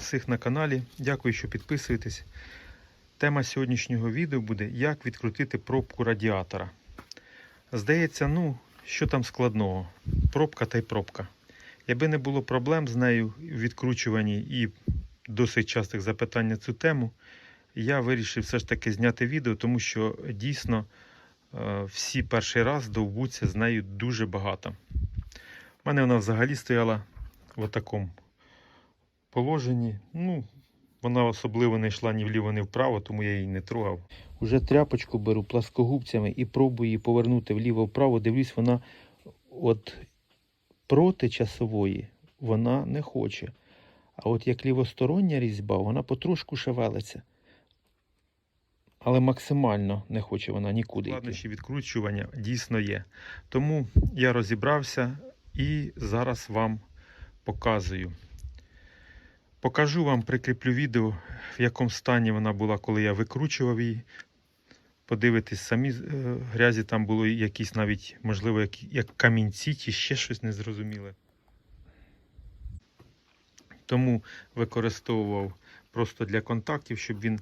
всіх на каналі. Дякую, що підписуєтесь. Тема сьогоднішнього відео буде як відкрутити пробку радіатора. Здається, ну, що там складного? Пробка та й пробка. Якби не було проблем з нею в відкручуванні і досить частих запитань на цю тему, я вирішив все ж таки зняти відео, тому що дійсно е, всі перший раз довбуться з нею дуже багато. У мене вона взагалі стояла в такому положенні. Ну, вона особливо не йшла ні вліво, ні вправо, тому я її не трогав. Уже тряпочку беру пласкогубцями і пробую її повернути вліво-вправо. Дивлюсь, вона от проти часової вона не хоче. А от як лівостороння різьба, вона потрошку шевелиться. Але максимально не хоче вона нікуди йти. Складнощі відкручування дійсно є. Тому я розібрався і зараз вам показую. Покажу вам, прикріплю відео, в якому стані вона була, коли я викручував її. Подивитись, самі е, грязі там було якісь навіть, можливо, як, як камінці чи ще щось незрозуміле. Тому використовував просто для контактів, щоб він,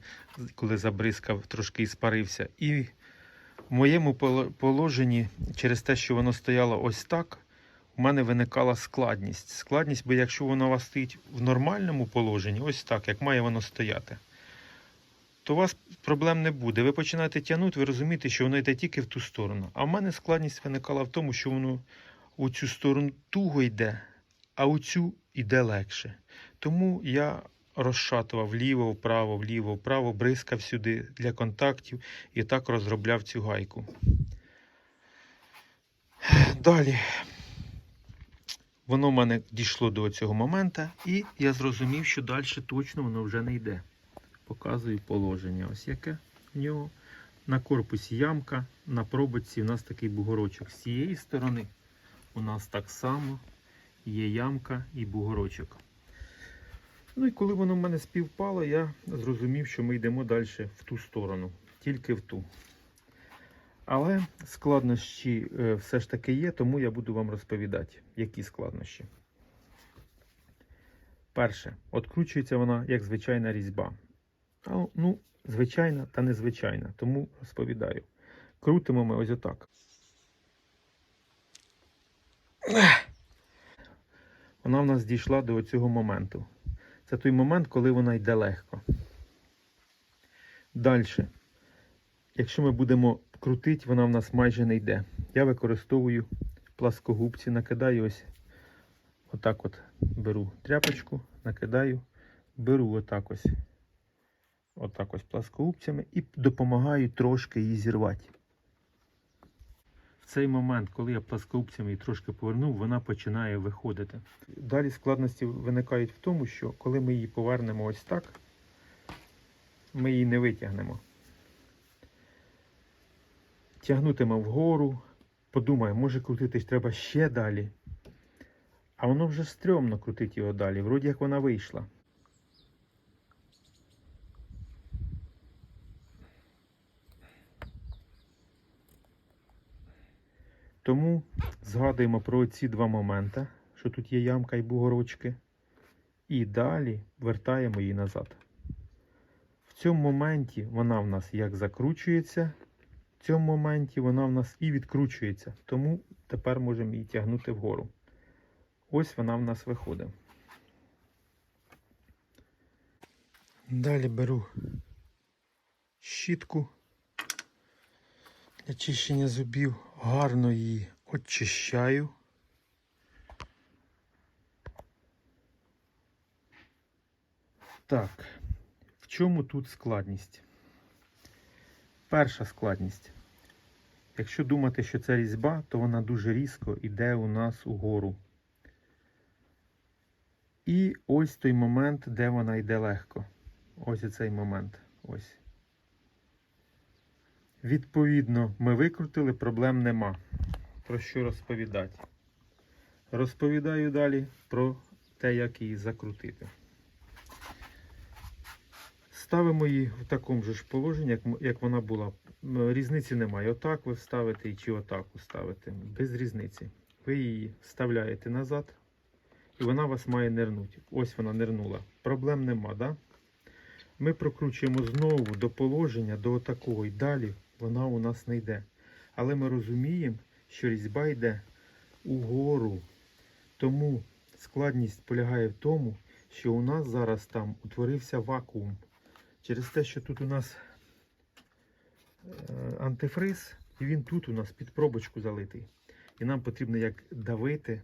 коли забризкав, трошки іспарився. І в моєму положенні, через те, що воно стояло ось так, у мене виникала складність. Складність, бо якщо воно у вас стоїть в нормальному положенні, ось так, як має воно стояти, то у вас проблем не буде. Ви починаєте тягнути, ви розумієте, що воно йде тільки в ту сторону. А в мене складність виникала в тому, що воно у цю сторону туго йде, а у цю йде легше. Тому я розшатував вліво, вправо, вліво, вправо, бризкав сюди для контактів і так розробляв цю гайку. Далі. Воно в мене дійшло до цього моменту, і я зрозумів, що далі точно воно вже не йде. Показую положення. Ось яке в нього. На корпусі ямка, на пробочці у нас такий бугорочок. З цієї сторони у нас так само є ямка і бугорочок. Ну і коли воно в мене співпало, я зрозумів, що ми йдемо далі в ту сторону, тільки в ту. Але складнощі е, все ж таки є, тому я буду вам розповідати, які складнощі. Перше, откручується вона як звичайна різьба. Ну, звичайна та незвичайна, тому розповідаю. Крутимо ми ось отак. Вона в нас дійшла до цього моменту. Це той момент, коли вона йде легко. Далі. Якщо ми будемо крутити, вона в нас майже не йде. Я використовую пласкогубці, накидаю ось отак от беру тряпочку, накидаю, беру отак ось. Отак ось пласкогубцями і допомагаю трошки її зірвати. В цей момент, коли я пласкогубцями її трошки повернув, вона починає виходити. Далі складності виникають в тому, що коли ми її повернемо ось так, ми її не витягнемо. Тягнутиме вгору, подумаємо, може крутитись треба ще далі. А воно вже стрьомно крутить його далі. Вроді як вона вийшла. Тому згадуємо про ці два моменти, що тут є ямка і бугорочки. І далі вертаємо її назад. В цьому моменті вона в нас як закручується, в цьому моменті вона в нас і відкручується. Тому тепер можемо її тягнути вгору. Ось вона в нас виходить. Далі беру щітку для чищення зубів, гарно її очищаю. Так, в чому тут складність? Перша складність. Якщо думати, що це різьба, то вона дуже різко йде у нас угору. І ось той момент, де вона йде легко. Ось цей момент. Ось. Відповідно, ми викрутили, проблем нема. Про що розповідати? Розповідаю далі про те, як її закрутити. Ставимо її в такому ж положенні, як вона була. Різниці немає. Отак ви вставите чи отак ви ставите. Без різниці. Ви її вставляєте назад і вона вас має нирнути. Ось вона нирнула. Проблем нема, да? Ми прокручуємо знову до положення, до отакого, і далі вона у нас не йде. Але ми розуміємо, що різьба йде угору. Тому складність полягає в тому, що у нас зараз там утворився вакуум. Через те, що тут у нас антифриз, і він тут у нас під пробочку залитий. І нам потрібно як давити,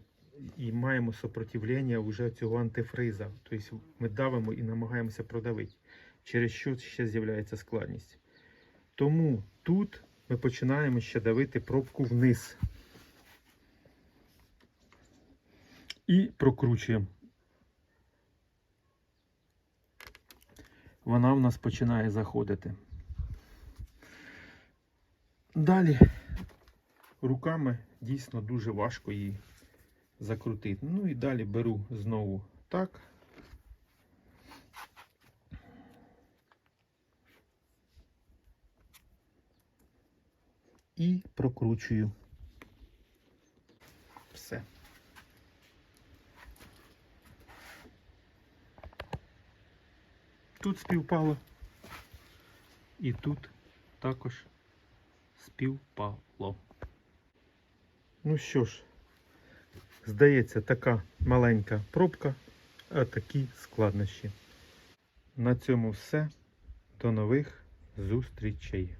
і маємо сопротивлення вже цього антифриза. Тобто ми давимо і намагаємося продавити, через що ще з'являється складність. Тому тут ми починаємо ще давити пробку вниз. І прокручуємо. Вона в нас починає заходити. Далі руками дійсно дуже важко її закрутити. Ну і далі беру знову так. І прокручую. Все. Тут співпало. І тут також співпало. Ну що ж, здається, така маленька пробка, а такі складнощі. На цьому все. До нових зустрічей.